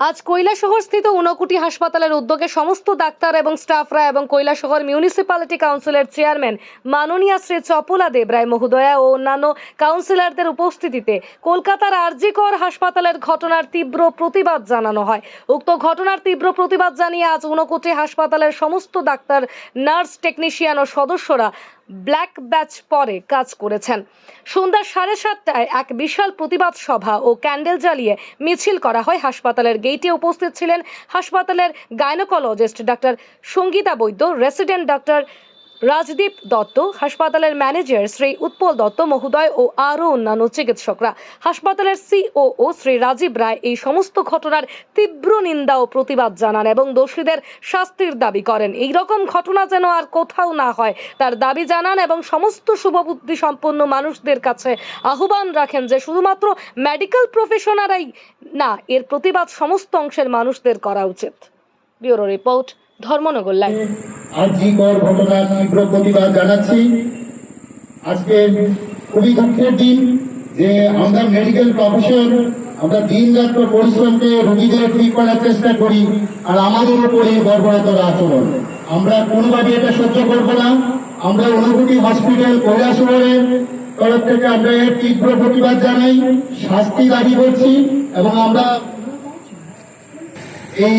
আজ কৈলাসহর স্থিত ঊনকুটি হাসপাতালের উদ্যোগে সমস্ত ডাক্তার এবং স্টাফরা এবং কৈলাসহর মিউনিসিপ্যালিটি কাউন্সিলের চেয়ারম্যান মাননীয়া শ্রী চপলা দেব রায় মহোদয়া ও অন্যান্য কাউন্সিলরদের উপস্থিতিতে কলকাতার আরজিকর হাসপাতালের ঘটনার তীব্র প্রতিবাদ জানানো হয়। উক্ত ঘটনার তীব্র প্রতিবাদ জানিয়ে আজ উনকুটি হাসপাতালের সমস্ত ডাক্তার, নার্স, টেকনিশিয়ান ও সদস্যরা ব্ল্যাক ব্যাচ পরে কাজ করেছেন। সন্ধ্যা সাড়ে সাতটায় এক বিশাল প্রতিবাদ সভা ও ক্যান্ডেল জ্বালিয়ে মিছিল করা হয় হাসপাতালের গেইটে উপস্থিত ছিলেন হাসপাতালের gynaecologist doctor Sangita Baidya, resident doctor Rajdeep Dutta, হাসপাতালের ম্যানেজার শ্রী উৎপল দত্ত, মহোদয় ও আরও অন্যান্য চিকিৎসকরা। হাসপাতালের সিওও শ্রী রাজীব রায় এই সমস্ত ঘটনার তীব্র নিন্দা ও প্রতিবাদ জানান এবং দোষীদের শাস্তির দাবি করেন। এই রকম ঘটনা যেন আর কোথাও না হয়, তার দাবি জানান এবং সমস্ত শুভবুদ্ধি সম্পন্ন মানুষদের কাছে আহ্বান রাখেন যে শুধুমাত্র মেডিকেল প্রফেশনারাই না, এর প্রতিবাদ সমস্ত অংশের মানুষদের করা উচিত। Bureau report Dharmanagar live. RG Kar ঘটনার তীব্র প্রতিবাদ জানাচ্ছি। আজকে খুবই দুঃখের দিন যে আমরা মেডিকেল প্রফেশন আমরা দিন রাত পরিশ্রমকে রোগীদের ঠিক করার চেষ্টা করি আর আমাদের উপরে বর্বরতার আচরণ। আমরা কোনোভাবে এটা সহ্য করব না। আমরা অনুভূতি হসপিটাল কৈলাসহরের তরফ থেকে আমরা এর তীব্র প্রতিবাদ জানাই, শাস্তি দাবি করছি এবং আমরা এই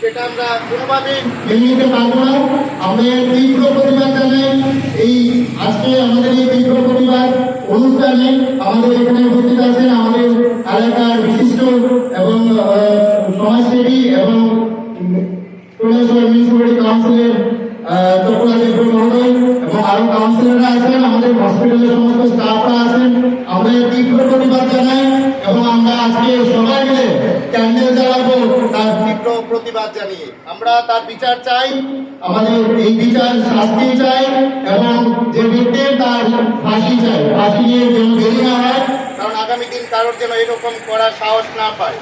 সেটা আমরা এর তীব্র এই আজকে আমাদের অনুষ্ঠানে আমাদের এখানে আমাদের বিশিষ্ট এবং এবং কাউন্সিলের এবং আছেন। আমাদের হসপিটালের সমস্ত স্টাফরা আছেন। আমরা এর তীব্র প্রতিবাদ জানাই এবং আমরা আজকে সবাই মিলে ক্যান্ডেল জ্বালাবো তার তীব্র প্রতিবাদ জানিয়ে। আমরা তার বিচার চাই, আমাদের এই বিচার শাস্তি চাই, এবং যে ব্যক্তির তার ফাঁসি চাই, ফাঁসি নিয়ে যেন বেরিয়ে হয়, কারণ আগামী দিন কারোর যেন এরকম করার সাহস না পায়।